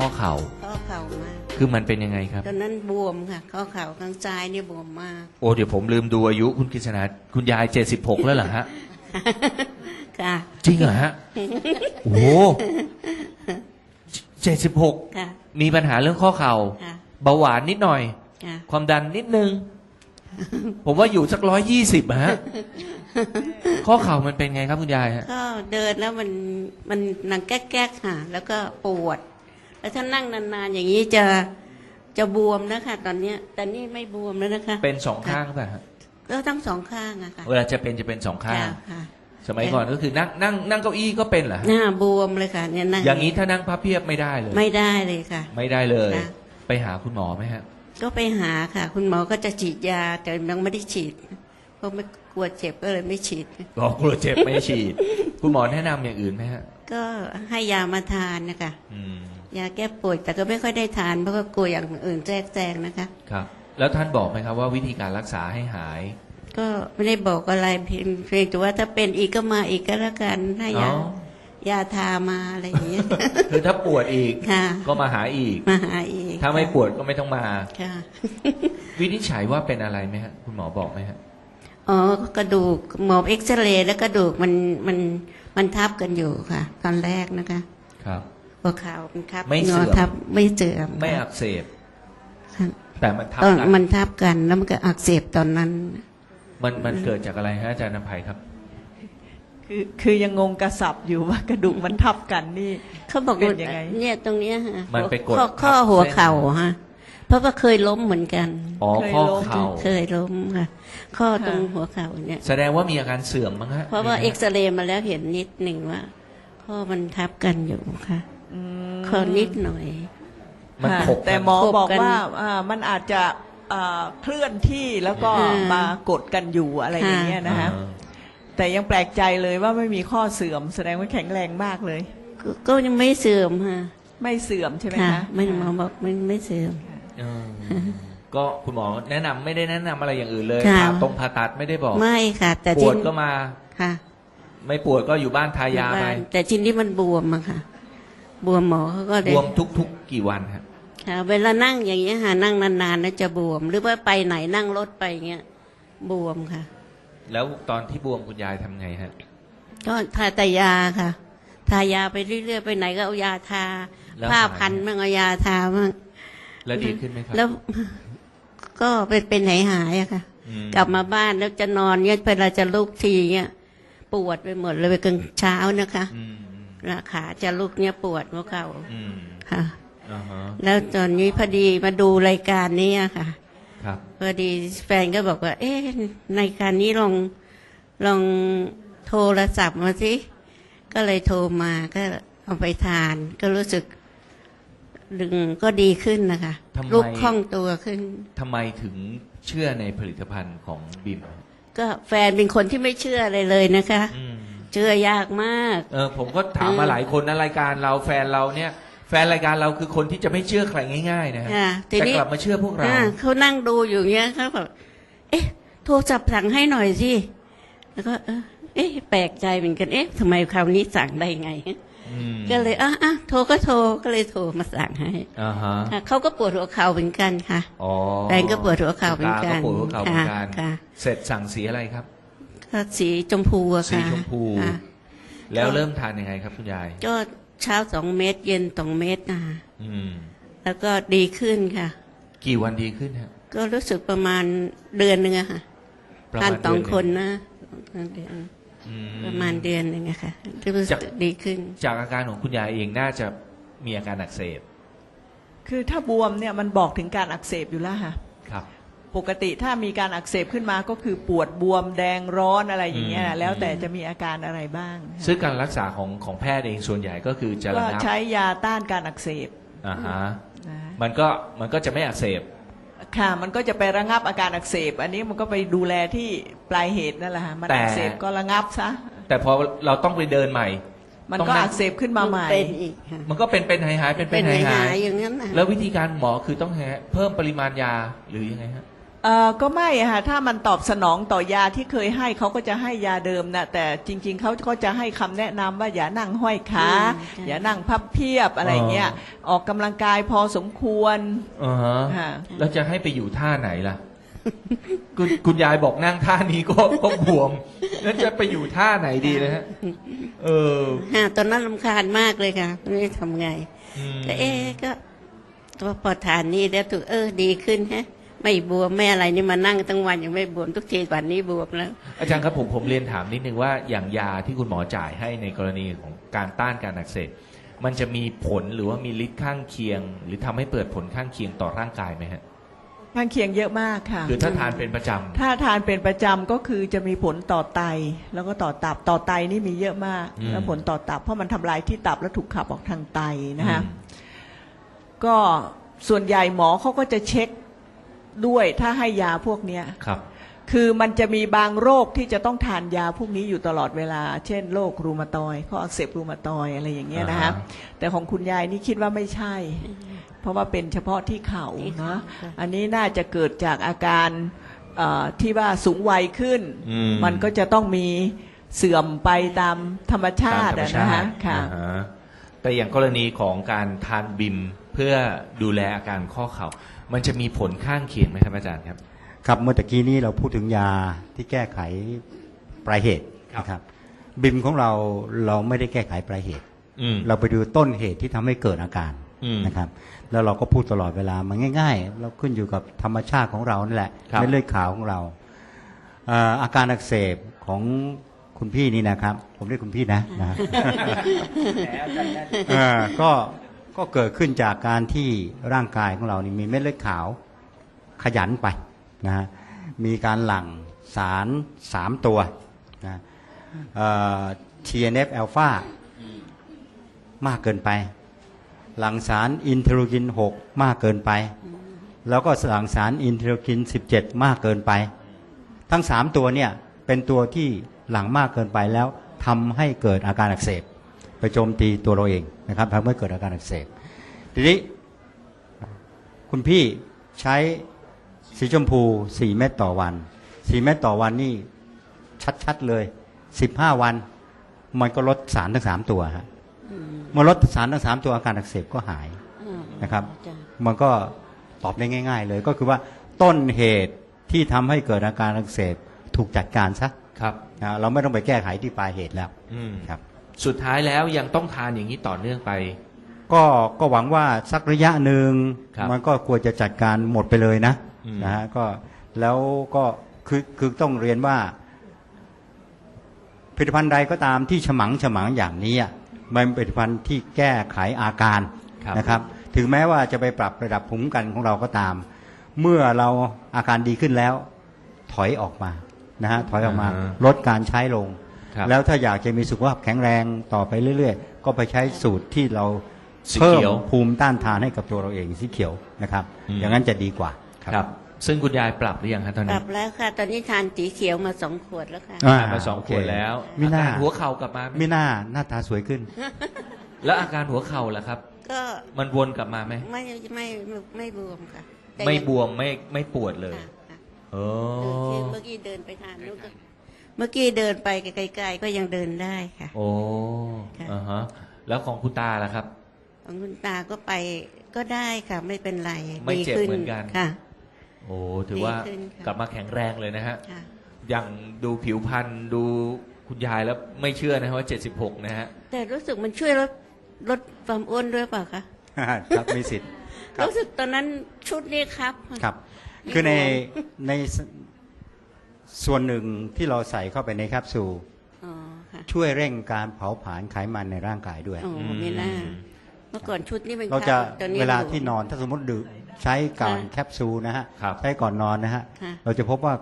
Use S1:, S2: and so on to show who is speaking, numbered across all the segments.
S1: ข้อเข่า
S2: ข้อเข่ามาก
S1: คือมันเป็นยังไงครับ
S2: ตอนนั้นบวมค่ะ ข้อเข่าข้างซ้ายนี่บวมมาก
S1: โอ้เดี๋ยวผมลืมดูอายุคุณกฤษณาคุณยายเจ็ดสิบหกแล้วเหรอฮะ
S2: ค่ะ
S1: จริงเหรอฮะ โอ้เจ็ดสิบหก
S2: ค่ะ
S1: มีปัญหาเรื่องข้อเข่า
S2: ค่ะ
S1: เบาหวานนิดหน่อย
S2: ค่ะ
S1: ความดันนิดนึง ผมว่าอยู่สักร้อยยี่สิบฮะ ข้อเข่ามันเป็นไงครับคุณยายฮะ
S2: ก็เดินแล้วมันมันหนังแก๊กๆค่ะ แล้วก็ปวด แล้วถ้านั่งนานๆอย่างนี้จะจะบวมนะคะตอนเนี้ยแต่นี่ไม่บวมแล้วนะคะ
S1: เป็นสองข้างป่ะฮะ
S2: ก็ทั้งสองข้างอะค่ะ
S1: เวลาจะเป็นจะเป็นสองข้าง
S2: ค่ะค่ะ
S1: สมัยก่อนก็คือนั่งนั่งนั่งเก้าอี้ก็เป็นเหรอฮะ
S2: หน้าบวมเลยค่ะเนี่ยนั่ง
S1: อย่างนี้ถ้านั่งพับเพียบไม่ได้เลย
S2: ไม่ได้เลยค่ะ
S1: ไม่ได้เลย
S2: ค่ะ
S1: ไปหาคุณหมอไหมฮะ
S2: ก็ไปหาค่ะ คุณหมอก็จะฉีดยาแต่ยังไม่ได้ฉีด เพราะไม่กลัวเจ็บก็เลยไม่ฉีด
S1: บอกกลัวเจ็บไม่ฉีด คุณหมอแนะนำอย่างอื่นไหมฮะ
S2: ก็ให้ยามาทานนะคะ
S1: อืม
S2: ยาแก้ปวดแต่ก็ไม่ค่อยได้ทานเพราะก็กลัวอย่างอื่นแทรกแซงนะคะ
S1: ครับ แล้วท่านบอกไหมครับว่าวิธีการรักษาให้หาย
S2: ก็ไม่ได้บอกอะไรเพียงเพียงแต่ว่าถ้าเป็นอีกก็มาอีกก็แล้วกันให้ยา
S1: อ๋อ
S2: ยาทามาอะไรอย่างเงี้ย
S1: คือถ้าปวดอีก
S2: ค่ะ
S1: ก็มาหาอีก
S2: มาหาอีก
S1: ถ้าไม่ปวดก็ไม่ต้องมา
S2: ค่ะ
S1: วินิจฉัยว่าเป็นอะไรไหมฮะคุณหมอบอกไหมฮะ
S2: อ๋อกระดูกหมอเอ็กซเรย์แล้วกระดูกมันมันมันทับกันอยู่ค่ะ ตอนแรกนะคะ
S1: ครับ
S2: หัวเข่ามันทับ
S1: ไม่เสื่อม
S2: งทับไม่เสื่อม
S1: ไม่
S2: ค่ะ
S1: อักเสบ
S2: ค่ะ
S1: แต่มันทับ
S2: ตอน
S1: กัน
S2: มันทับกันแล้วมันก็อักเสบตอนนั้น
S1: มันมันเกิดจากอะไรฮะอาจารย์นภัยครับ
S3: คือคือยังงงกระสับอยู่ว่ากระดูกมันทับกันนี่
S2: เขาบอก
S3: เป็นยังไง
S2: เนี่ยตรงเนี้ยฮะ
S1: มันไปกด
S2: ข้อข้อ
S1: ทับ
S2: หัว
S1: เส้น
S2: เข่าฮะ เพราะว่าเคยล้มเหมือนกัน
S1: อ๋อ
S3: เคย
S1: ข้อ
S3: ล้ม
S1: เข่า
S2: เคยล้มค่ะ ข้อตรง
S3: ค่ะ
S2: หัวเข่าเนี่ย
S1: แสดงว่ามีอาการเสื่อมมั้งฮะ
S2: เพราะว่า
S1: มี
S2: เอ็ก
S1: ไหม
S2: ซเรย์มาแล้วเห็นนิดหนึ่งว่า ข้อมันทับกันอยู่ค่ะ
S3: อืม
S2: ข้อนิดหน่อย
S1: มัน
S3: ค่ะ
S1: ขบ
S3: แต่
S1: กัน
S3: หมอ
S2: ขบ
S3: บอก
S2: กัน
S3: ว่าอ่ามันอาจจะอ่าเคลื่อนที่แล้วก็
S2: อ่าม
S3: มากดกันอยู่อะไรอย่างเงี้ยนะคะ
S1: อ่า
S3: แต่ยังแปลกใจเลยว่าไม่มีข้อเสื่อม แสดงว่าแข็งแรงมากเลย
S2: ก็ก็ยังไม่เสื่อมค่ะ
S3: ไม่เสื่อมใช่ไหม
S2: ค่ะ
S3: คะ
S2: ไม่หมอบอกมันไม่เสื่อม
S1: เออก็คุณหมอแนะนำไม่ได้แนะนำอะไรอย่างอื่นเลย
S2: ค่ะ
S1: ผ่าตรงผ่าตัดไม่ได้บอก
S2: ไม่ค่ะ แต่
S1: ป
S2: ที่
S1: วดก็มา
S2: ค่ะ
S1: ไม่ปวดก็อยู่บ้านทายาไป
S2: บ้นแต่ทีนี้มันบวมอะค่ะ บวมหมอเขาก็เล
S1: บ
S2: ย
S1: วมทุกๆกี่วันครับ
S2: ค่ะเวลานั่งอย่างเงี้ยค่ะนั่งนานๆแล้วจะบวม หรือว่าไปไหนนั่งรถไปเงี้ยบวมค่ะ
S1: แล้วตอนที่บวมคุณยายทำไงฮะ
S2: ก็ทาแต่ยาค่ะ ทายาไปเรื่อยๆไปไหนก็เอายาทา
S1: แล้ว
S2: ผ้า
S1: หายไหม
S2: พันมั่งเอายาทามั่ง
S1: แล้วดีขึ้นไหมครับ
S2: แล้วก็เป็นเป็นหายหายๆอะค่ะ
S1: อืม
S2: กลับมาบ้านแล้วจะนอนเนี่ยเวลาจะลุกทีเนี่ยปวดไปหมดเลยไปกลางเช้านะคะ
S1: อืม
S2: แล้ว ขาจะลุกเนี่ยปวดหัวเข่า
S1: อืม
S2: ค่ะ
S1: อ่าฮะ
S2: แล้วตอนนี้พอดีมาดูรายการนี้อะค่ะ
S1: ครับ
S2: พอดีแฟนก็บอกว่า เอ๊ะรายการนี้ลองลองโทรศัพท์มาสิก็เลยโทรมาก็เอาไปทาน ก็รู้สึกดึงก็ดีขึ้นนะคะ
S1: ทำไม
S2: ลุกคล่องตัวขึ้น
S1: ทำไมถึงเชื่อในผลิตภัณฑ์ของบิม
S2: ก็แฟนเป็นคนที่ไม่เชื่ออะไรเลยนะคะ
S1: อืม
S2: เชื่อยากมาก
S1: เออผมก็ถามมาหลายคนนะรายการเราแฟนเราเนี่ย แฟนรายการเราคือคนที่จะไม่เชื่อใครง่าย ๆ นะฮะ
S2: ค่ะที
S1: แต่
S2: นี้
S1: กลับมาเชื่อพวกเรา
S2: อ่าเขานั่งดูอยู่เงี้ยเขาแบบเอ๊ะ โทรศัพท์สั่งให้หน่อยสิ แล้วก็เออเอ๊ะ แปลกใจเหมือนกัน เอ๊ะทำไมคราวนี้สั่งได้ไง
S1: อืม
S2: ก็เลยอะอะโทรก็โทร ก็เลยโทรมาสั่งให้
S1: อ่าฮะ
S2: ค่ะเขาก็ปวดหัวเข่าเหมือนกันค่ะ
S1: อ๋อ
S2: แฟนก็ปวดหัวเข่าเหมือนกัน
S1: ตาปวดหัวเข่าเหมือนกัน
S2: ค่ะ
S1: เสร็จสั่งสีอะไรครับ
S2: ก็ สีชมพูอะ
S1: สี
S2: ค่ะ
S1: ชมพู
S2: ค่ะ
S1: แล้วเริ่มทานยังไงครับคุณยาย
S2: ก็เช้าสองเม็ดเย็นสองเม็ดนะคะ
S1: อืม
S2: แล้วก็ดีขึ้นค่ะ
S1: กี่วันดีขึ้นฮะ
S2: ก็รู้สึกประมาณเดือนหนึ่งอะค่ะ
S1: ประ
S2: ทาน
S1: มาณ
S2: สอง
S1: เดื
S2: คน
S1: หง
S2: นะ
S1: อื
S2: ประมาณเดือนหนึ่งอะค่ะรู้สึ
S1: จาก
S2: กดีขึ้น
S1: จากอาการของคุณยายเองน่าจะมีอาการอักเสบ
S3: คือถ้าบวมเนี่ยมันบอกถึงการอักเสบอยู่แล้วค่ะ
S1: ครับ
S3: ปกติถ้ามีการอักเสบขึ้นมาก็คือปวดบวมแดงร้อนอะไรอย่างเงี้ย
S1: อืม
S3: นะแล้วแต่จะมีอาการอะไรบ้าง
S1: ซึ่งการรักษาของของแพทย์เองส่วนใหญ่ก็คือจะ
S3: ก็
S1: ระงับ
S3: ใช้ยาต้านการอักเสบ
S1: อ่าฮะ
S3: นะ
S1: มันก็มันก็จะไม่อักเสบ
S3: ค่ะมันก็จะไประงับอาการอักเสบ อันนี้มันก็ไปดูแลที่ปลายเหตุนั่นแหละค่ะมัน
S1: แต่
S3: อักเสบก็ระงับซะ
S1: แต่พอเราต้องไปเดินใหม่
S3: มัน
S1: ต้อง
S3: ก็
S1: นั่ง
S3: อักเสบขึ้นมาใหม่
S2: เป็นอีกค่ะ
S1: มันก็เป็นเป็นหายหายเป็นเป็
S2: เป็นน
S1: หา
S2: หายย
S1: หา
S2: หายยอย่างนั้นนะ
S1: แล้ววิธีการหมอคือต้องแฮะเพิ่มปริมาณยาหรือยังไงฮะ
S3: เอ่อก็ไม่อะค่ะถ้ามันตอบสนองต่อยาที่เคยให้เขาก็จะให้ยาเดิมนะแต่จริง ๆเขาก็จะให้คำแนะนำว่าอย่านั่งห้อยขา
S2: อืมใช่
S3: อย่านั่งพับเพียบอะไรเงี้ย ออกกำลังกายพอสมควร
S1: อ่าฮะ
S3: ค่ะ
S1: แล้วจะให้ไปอยู่ท่าไหนล่ะ คุณคุณยายบอกนั่งท่านี้ก็ก็บวม แล้วจะไปอยู่ท่าไหนดีเลยฮะ เออ
S2: ฮะตอนนั้นลำคาญมากเลยค่ะไม่รู้จะทำไง
S1: อืม
S2: ก็เอ๊ะก็ตัวพอทานนี่แล้วถูกเออดีขึ้นฮะ ไม่บวมไม่อะไรนี่มานั่งทั้งวันยังไม่บวมทุกทีวันนี้บวมแล้ว
S1: อาจารย์ครับผมผมเรียนถามนิดนึงว่าอย่างยาที่คุณหมอจ่ายให้ในกรณีของการต้านการอักเสบมันจะมีผลหรือว่ามีฤทธิ์ข้างเคียง หรือทำให้เปิดผลข้างเคียงต่อร่างกายไหมฮะ
S3: ข้างเคียงเยอะมากค่ะ
S1: คือถ้าทานเป็นประจำ
S3: ถ้าทานเป็นประจำก็คือจะมีผลต่อไต แล้วก็ต่อตับต่อไตนี่มีเยอะมาก
S1: อืม
S3: แล้วผลต่อตับเพราะมันทำลายที่ตับแล้วถูกขับออกทางไตนะฮะ
S1: อืม
S3: ก็ส่วนใหญ่หมอเขาก็จะเช็ค ด้วยถ้าให้ยาพวกเนี้ย
S1: ครับ
S3: คือมันจะมีบางโรคที่จะต้องทานยาพวกนี้อยู่ตลอดเวลา เช่นโรครูมาตอยด์ข้ออักเสบรูมาตอยด์อะไรอย่างเงี้ยนะฮะ
S1: อ่าฮะ
S3: แต่ของคุณยายนี่คิดว่าไม่ใช่ เพราะว่าเป็นเฉพาะที่เข่า
S2: ที่เข่า
S3: เนาะ
S2: ค่ะ
S3: อันนี้น่าจะเกิดจากอาการเอ่อที่ว่าสูงวัยขึ้น
S1: อืม
S3: มันก็จะต้องมีเสื่อมไปตามธรรมชาติ
S1: ตามธรรม
S3: อะ
S1: ชา
S3: นะ
S1: ติ
S3: ฮะค่ะ
S1: อ่าฮะแต่อย่างกรณีของการทานบิมเพื่อดูแลอาการข้อเข่า มันจะมีผลข้างเคียงไหมครับอาจารย์ครับ
S4: ครับเมื่อตะกี้นี้เราพูดถึงยาที่แก้ไขปลายเหตุ
S1: ครับ
S4: นะครับบิมของเราเราไม่ได้แก้ไขปลายเหตุ
S1: อืม
S4: เราไปดูต้นเหตุที่ทำให้เกิดอาการ
S1: อืม
S4: นะครับ แล้วเราก็พูดตลอดเวลามันง่าย ๆ เราขึ้นอยู่กับธรรมชาติของเรานั่นแหละ
S1: ครับ
S4: เม็ดเลือดขาวของเราเอ่ออาการอักเสบของคุณพี่นี่นะครับ ผมเรียกคุณพี่นะนะเอ่อก็ ก็เกิดขึ้นจากการที่ร่างกายของเรานี่มีเม็ดเลือดขาวขยันไปนะฮะมีการหลั่งสารสามตัวนะเอ่อ TNF อ l p h a มากเกินไป หลั่งสารอินเทอร์กิน 6 มากเกินไป แล้วก็หลั่งสารอินเทอร์กิน 17 มากเกินไป ทั้ง 3 ตัวเนี่ยเป็นตัวที่หลั่งมากเกินไปแล้วทำให้เกิดอาการอักเสบ ไปโจมตีตัวเราเองนะครับทำให้เกิดอาการอักเสบทีนี้คุณพี่ใช้สีชมพู 4 เม็ดต่อวัน 4 เม็ดต่อวันนี่ชัดๆเลย 15 วัน มันก็ลดสารทั้ง3ตัวฮะ
S2: อืม
S4: เมื่อลดสารทั้ง3ตัวอาการอักเสบก็หาย
S2: อืม
S4: นะครับ
S2: จ้ะ
S4: มันก็ตอบได้ง่าย ๆ เลยก็คือว่าต้นเหตุที่ทำให้เกิดอาการอักเสบถูกจัดการซะ
S1: ครับ
S4: นะเราไม่ต้องไปแก้ไขที่ปลายเหตุแล้ว
S1: อืม
S4: ครับ
S1: สุดท้ายแล้วยังต้องทานอย่างนี้ต่อเนื่องไป
S4: ก็ก็หวังว่าสักระยะหนึ่ง
S1: ครับ
S4: มันก็ควรจะจัดการหมดไปเลยนะ
S1: อืม
S4: นะฮะก็แล้วก็คือคือต้องเรียนว่า ผลิตภัณฑ์ใดก็ตามที่ฉมังฉมังอย่างนี้อะมันเป็นผลิตภัณฑ์ที่แก้ไขอาการ
S1: ครับ
S4: นะครับ ถึงแม้ว่าจะไปปรับระดับภูมิคุ้มกันของเราก็ตาม เมื่อเราอาการดีขึ้นแล้ว ถอยออกมานะฮะถอยออกมา
S1: อ่าฮะ
S4: ลดการใช้ลง
S1: ครับ
S4: แล้วถ้าอยากจะมีสุขภาพแข็งแรงต่อไปเรื่อย ๆ ก็ไปใช้สูตรที่เรา
S1: สี
S4: เพิ่ม
S1: เขียว
S4: ภูมิต้านทานให้กับตัวเราเองสีเขียวนะครับ
S1: อืม
S4: อย่างนั้นจะดีกว่า
S1: ครับ ซึ่งคุณยายปรับหรือยังครับตอน
S2: ป
S1: นี้
S2: รับแล้วค่ะ ตอนนี้ทานสีเขียวมาสองขวดแล้วค่ะ
S4: อ่า
S1: ทานมาสอง
S4: โอ
S1: ข
S4: เค
S1: วดแล้ว
S4: มิ
S1: อา
S4: น่า
S1: การหัวเข่ากลับมาไหม
S4: ไม่น่าหน้าตาสวยขึ้น
S1: แล้วอาการหัวเข่าล่ะครับ
S2: ก็
S1: มันวนกลับมาไหม
S2: ไม่ไม่ไม่ไม่บวมค่ะแต่
S1: ไม่
S2: ยัง
S1: บวมไม่ไม่ปวดเลย
S2: ค่ะค่ะ
S1: โอ้
S2: เดินที่เมื่อกี้เดินไปทานนู้นก็เมื่อกี้เดินไปไกลๆก็ยังเดินได้ค่ะ
S1: โอ้
S2: ค่ะ
S1: อ่าฮะแล้วของคุณตาล่ะครับ
S2: ของคุณตาก็ไปก็ได้ค่ะ ไม่เป็นไร
S1: ไม่
S2: ดี
S1: เจ็บ
S2: ขึ้น
S1: เหมือนกัน
S2: ค่ะ
S1: โอ้ถือว่า
S2: ดีขึ้นค่ะ
S1: กลับมาแข็งแรงเลยนะฮะ
S2: ค่ะ
S1: อย่างดูผิวพรรณดูคุณยายแล้วไม่เชื่อนะว่า 76 นะฮะ
S2: แต่รู้สึกมันช่วยลดลดความอ้วนด้วยเปล่าคะ
S4: ครับมีสิทธิ์ครับ
S2: รู้สึกตอนนั้นชุดนี้ครับ
S4: ครับ
S2: ไม่
S4: คือใน
S2: บวม
S4: ใน สส่วนหนึ่งที่เราใส่เข้าไปในแคปซูล
S2: อ๋อค่ะ
S4: ช่วยเร่งการเผาผลาญไขมันในร่างกายด้วย
S2: โอ้ไม่น่าเมื่อก่อนชุดนี้เป็น
S4: เราจะ
S2: ครับตอนนี้
S4: เวลา
S2: บม
S4: ที่นอนถ้าสมมติดื่มใช้ก่อน
S2: ค่ะ
S4: แคปซูลนะฮะ
S1: ครับ
S4: ใช้ก่อนนอนนะฮะ
S2: ค่ะ
S4: เราจะพบว่า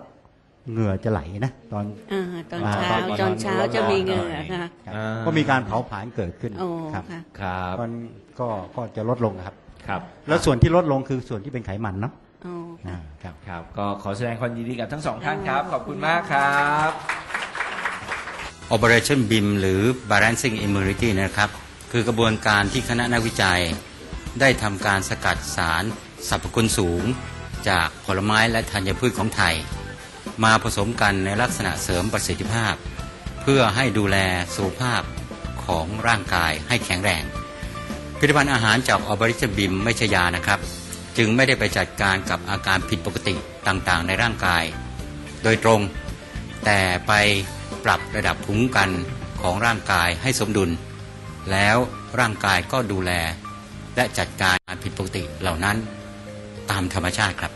S4: เหงื่อจะไหลนะตอน
S2: อ่าตอน
S4: อ่า
S2: เช้า
S1: ตอน
S2: ตอนเช้า
S1: ร้อนๆ
S2: จะมี
S1: ห
S2: เห
S1: น่
S2: งื่
S1: อย
S2: อค่ะ
S4: ครับ
S1: อ่า
S4: ก็มีการเผาผลาญเกิดขึ้น
S2: โอ้
S4: ครับ
S2: ค่ะ
S1: ครับ
S4: มันก็ก็จะลดลงครับ
S1: ครับ
S4: แล้วส่วนที่ลดลงคือส่วนที่เป็นไขมันเนาะ
S2: โอ้
S4: อ่า
S2: ค
S4: รับ
S1: ครับก็ขอแสดงความยินดีกับทั้งสองท่านครับ ขอบคุณมากครับ
S4: Operation BIM หรือ Balancing Immunity นะครับ คือกระบวนการที่คณะนักวิจัย ได้ทำการสกัดสารสรรพคุณสูง
S5: จากผลไม้และธัญพืชของไทย มาผสมกันในลักษณะเสริมประสิทธิภาพ เพื่อให้ดูแลสุขภาพของร่างกายให้แข็งแรงผลิตภัณฑ์อาหารจากออบริชบิมไม่ใช่ยานะครับ จึงไม่ได้ไปจัดการกับอาการผิดปกติต่างๆ ในร่างกาย โดยตรงแต่ไปปรับระดับภูมิคุ้มกันของร่างกายให้สมดุล แล้วร่างกายก็ดูแลและจัดการการผิดปกติเหล่านั้นตามธรรมชาติครับ